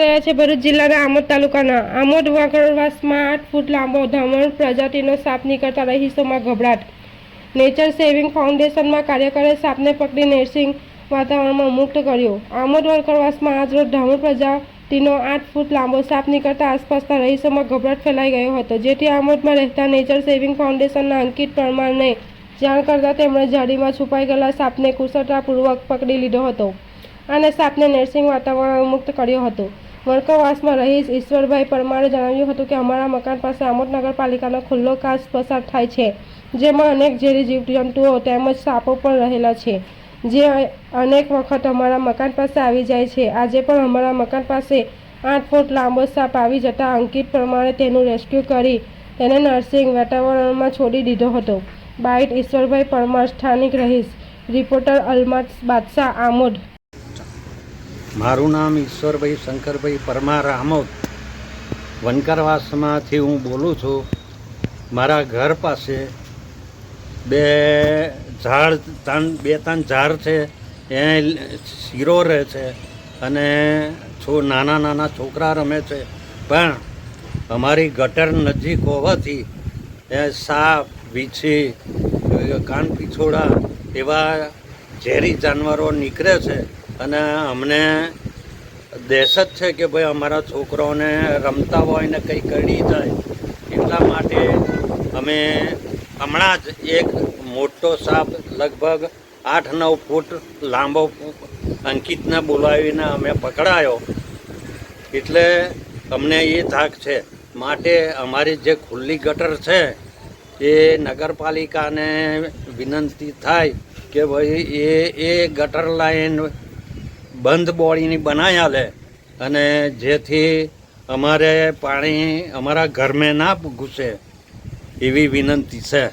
રહ્યા છે ભરૂચ જિલ્લાના આમોદ તાલુકાના. આમોદ વાગડવાસમાં આઠ ફૂટ લાંબો ધમણ પ્રજાતિનો સાપ નીકળતા રહીશોમાં ગભરાટ. નેચર સેવિંગ ફાઉન્ડેશનમાં કાર્યકરે સાપને પકડી નર્સિંગ વાતાવરણમાં મુક્ત કર્યો. આમોદ વાગડવાસમાં આજરોજ ધમણ પ્રજાતિનો આઠ ફૂટ લાંબો સાપ નીકળતા આસપાસના રહીશોમાં ગભરાટ ફેલાઈ ગયો હતો. જેથી આમોદમાં રહેતા નેચર સેવિંગ ફાઉન્ડેશનના અંકિત પરમારને જાણ કરતાં તેમણે ઝાડીમાં છુપાઈ ગયેલા સાપને કુશળતાપૂર્વક પકડી લીધો હતો અને સાપને નર્સિંગ વાતાવરણ મુક્ત કર્યો હતો. વણકરવાસમાં રહીશ ઈશ્વરભાઈ પરમારે જણાવ્યું હતું કે અમારા મકાન પાસે આમોદ નગરપાલિકાનો ખુલ્લો કાચ પસાર થાય છે, જેમાં અનેક ઝેરી જીવજંતુઓ તેમજ સાપો પણ રહેલા છે. જે અનેક વખત અમારા મકાન પાસે આવી જાય છે. આજે પણ અમારા મકાન પાસે આઠ ફૂટ લાંબો સાપ આવી જતા અંકિત પ્રમાણે તેનું રેસ્ક્યુ કરી તેને નર્સિંગ વાતાવરણમાં છોડી દીધો હતો. બાઇટ ઈશ્વરભાઈ પરમાર સ્થાનિક રહીશ. રિપોર્ટર અલમત બાદશાહ આમોદ. મારું નામ ઈશ્વરભાઈ શંકરભાઈ પરમાર આમોદ વનકરવાસમાંથી હું બોલું છું. મારા ઘર પાસે બે ઝાડ, ત્રણ, બે, ત્રણ ઝાડ છે. એ શીરો રહે છે અને છો નાના નાના છોકરા રમે છે. પણ અમારી ગટર નજીક હોવાથી એ સાપ, વીછી, કાન પીછોડા એવા ઝેરી જાનવરો નીકળે છે અને અમને દહેશત છે કે ભાઈ અમારા છોકરાઓને રમતા હોય ને કંઈ કરી જાય, એટલા માટે અમે હમણાં જ એક મોટો સાપ લગભગ આઠ નવ ફૂટ લાંબો અંકિતને બોલાવીને અમે પકડાયો. એટલે અમને એ થાક છે. માટે અમારી જે ખુલ્લી ગટર છે, એ નગરપાલિકાને વિનંતી થાય કે ભાઈ, એ એ ગટર લાઈન બંધ બોળીની બનાવી આલે અને જેથી અમારે પાણી અમારા ઘરમાં ના ઘૂસે એવી વિનંતી છે.